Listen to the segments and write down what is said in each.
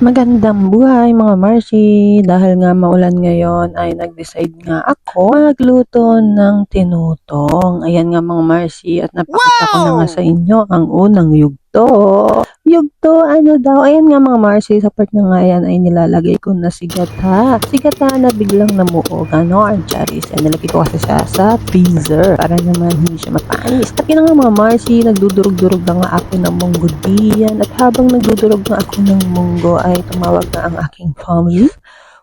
Magandang buhay mga Marcy! Dahil nga maulan ngayon ay nag-decide nga ako magluto ng tinutong. Ayan nga mga Marcy at napakita ko na nga sa inyo ang unang yugto. Yugto ano daw? Ayan nga mga Marcy sa part na nga yan ay nilalagay ko na sigata. Sigata na biglang namuog. Ano? Ang charis. Yan, nilagay ko kasi siya sa freezer para naman hindi siya mapanis. At yun nga mga Marcy, nagdudurog-durog na nga ako ng munggo diyan. At habang nagdudurog na ako ng munggo ay tumawag na ang aking family.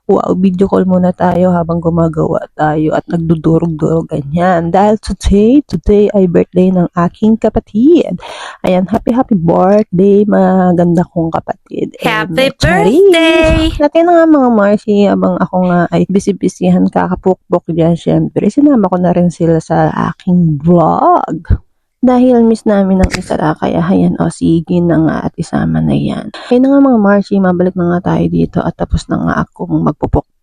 Wow, video call muna tayo habang gumagawa tayo at nagdudurog-durog ganyan. Dahil today, today ay birthday ng aking kapatid. Ayan, happy happy birthday, maganda kong kapatid. And, Happy charis! birthday! Natin na nga mga Marcy, abang ako nga ay busy-busyhan kakapukpok dyan, syempre, sinama ko na rin sila sa aking vlog. Dahil miss namin ang isa kaya hayan o sige na nga at isama na yan. Kaya na nga mga Marcy, mabalik na nga tayo dito at tapos na nga akong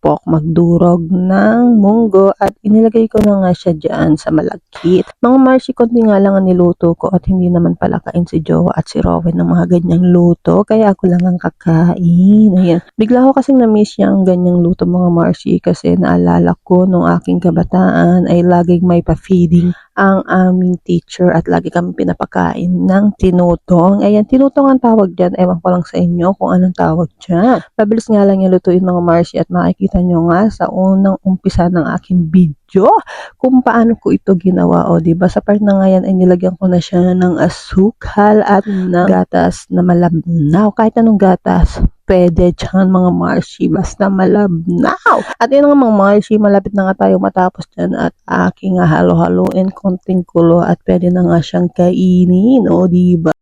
magpupukpok, magdurog ng munggo at inilagay ko na nga siya dyan sa malagkit. Mga Marcy, konti nga lang ang niluto ko at hindi naman pala kain si Jowa at si Rowan ng mga ganyang luto, kaya ako lang ang kakain. Ayan. Bigla ko kasing na-miss yung ganyang luto mga Marcy kasi naalala ko nung aking kabataan ay laging may pa-feeding ang aming teacher at lagi kami pinapakain ng tinutong. Ayan, tinutong ang tawag dyan. Ewan ko lang sa inyo kung anong tawag dyan. Pabilis nga lang yung lutuin mga Marcy at makikita nyo nga sa unang umpisa ng aking video kung paano ko ito ginawa. O, di ba Sa part na ngayon ay nilagyan ko na siya ng asukal at ng gatas na malabnaw. Kahit anong gatas, pwede dyan mga Marcy, basta malabnaw. At yun nga mga Marcy, malapit na nga tayo matapos dyan at aking halo-haloin konting kulo at pwede na nga siyang kainin, o diba?